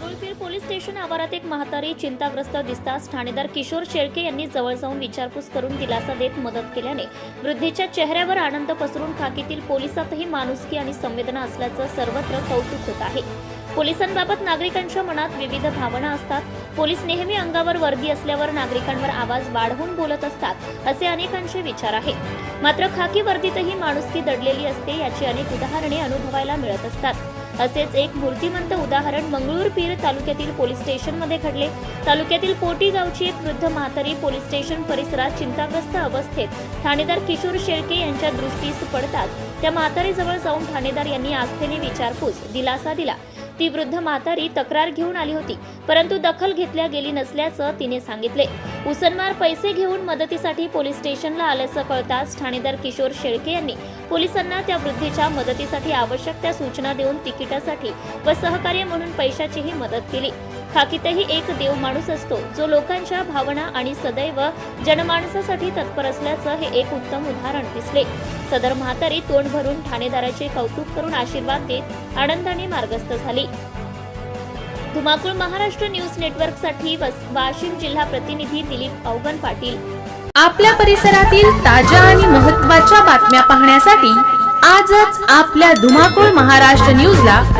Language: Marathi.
मंगरुळपीर पोलीस स्टेशन आवारात एक म्हातारी चिंताग्रस्त दिसताच ठाणेदार किशोर शेळके यांनी जवळ जाऊन विचारपूस करून दिलासा देत मदत केल्याने वृद्धीच्या चेहऱ्यावर आनंद पसरून खाकीतील पोलिसातही माणुसकी आणि संवेदना असल्याचं सर्वत्र कौतुक होत आहे. पोलिसांबाबत नागरिकांच्या मनात विविध भावना असतात. पोलीस नेहमी अंगावर वर्दी असल्यावर नागरिकांवर आवाज वाढवून बोलत असतात असे अनेकांचे विचार आहेत. मात्र खाकी वर्दीतही माणुसकी दडलेली असते याची अनेक उदाहरणे अनुभवायला मिळत असतात. असेच एक मूर्तिमंत उदाहरण मंगळूर पीर तालुक्यातील पोलीस स्टेशनमध्ये घडले. तालुक्यातील पोटी गावची एक वृद्ध म्हातारी पोलीस स्टेशन परिसरात चिंताग्रस्त अवस्थेत ठाणेदार किशोर शेळके यांच्या दृष्टीस पडताच त्या म्हातारीजवळ जाऊन ठाणेदार यांनी आस्थेने विचारपूस दिलासा दिला. ती वृद्ध म्हातारी तक्रार घेऊन आली होती परंतु दखल घेतल्या गेली नसल्याचं तिने सांगितले. उसनमार पैसे घेऊन मदतीसाठी पोलीस स्टेशनला आल्याचं कळताच ठाणेदार किशोर शेळके यांनी पोलिसांना त्या वृद्धीच्या मदतीसाठी आवश्यक त्या सूचना देऊन तिकिटासाठी व सहकार्य म्हणून पैशाचीही मदत केली. खाकीतही एक देव माणूस असतो जो लोकांच्या भावना आणि सदैव जनमाणसासाठी तत्पर असल्याचं हे एक उत्तम उदाहरण दिसले. सदर म्हातारी तोंड भरून ठाणेदाराचे कौतुक करून आशीर्वाद देत आनंदाने मार्गस्थ झाली. धुमाकूळ महाराष्ट्र न्यूज नेटवर्कसाठी वाशिम जिल्हा प्रतिनिधी दिलीप अवगन पाटील. आपल्या परिसरातील ताज्या आणि महत्त्वाच्या बातम्या पाहण्यासाठी आजच आपल्या धुमाकूळ महाराष्ट्र न्यूजला